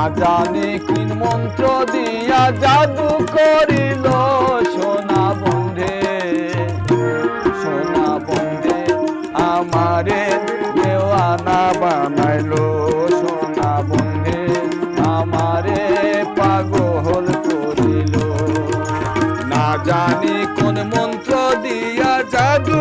না জানি কিন মন্ত্র দিয়া জাদু করিল সোনা বন্ধে সোনা বন্ধে আমারে দেওয়ানা বানাইলো, সোনা বন্ধে আমারে পাগল করিল। না জানি কোন মন্ত্র দিয়া জাদু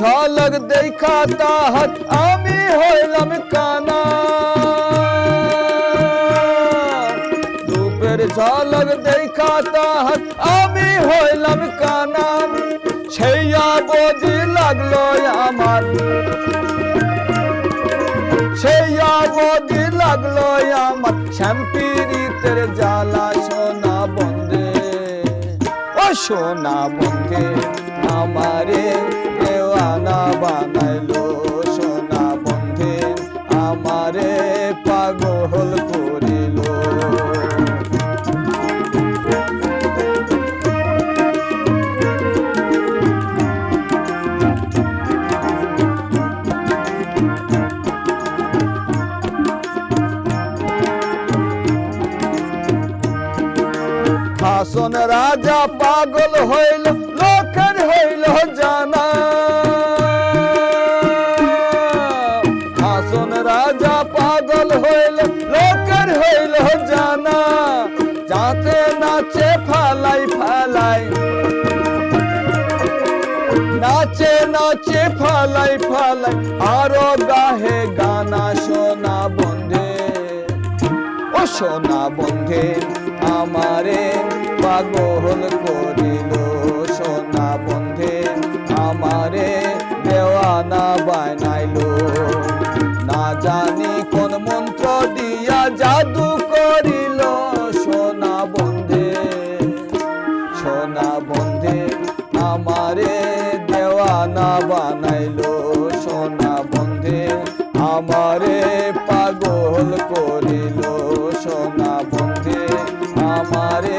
ঝলক দেখা তাহাত আমি হইলাম কানা। রূপের ঝলক দেখা তাহাত আমি হইলাম কানা। সেইয়া বদি লাগল আমার। সেইয়া বদি লাগল আমার। শ্যাম্পিরিতের জ্বালা সোনা বন্ধে, ও সোনা বন্ধে আমারে বানাইলো সোনা বন্ধে আমারে পাগল করিল। হাসন রাজা পাগল হইল লোকের হইল জানা। হাসন রাজা পাগল হইল, লোকের হইল জানা। যাতে নাচে ফালাই ফালাই। নাচে নাচে ফালাই ফালাই। আরও গাহে গানা সোনা বন্ধে। ও সোনা বন্ধে, আমারে পাগল করিল জাদু করিল সোনা বন্ধে সোনা বন্ধে আমারে দেওয়ানা বানাইল। সোনা বন্ধে আমারে পাগল করিল। সোনা বন্ধে আমারে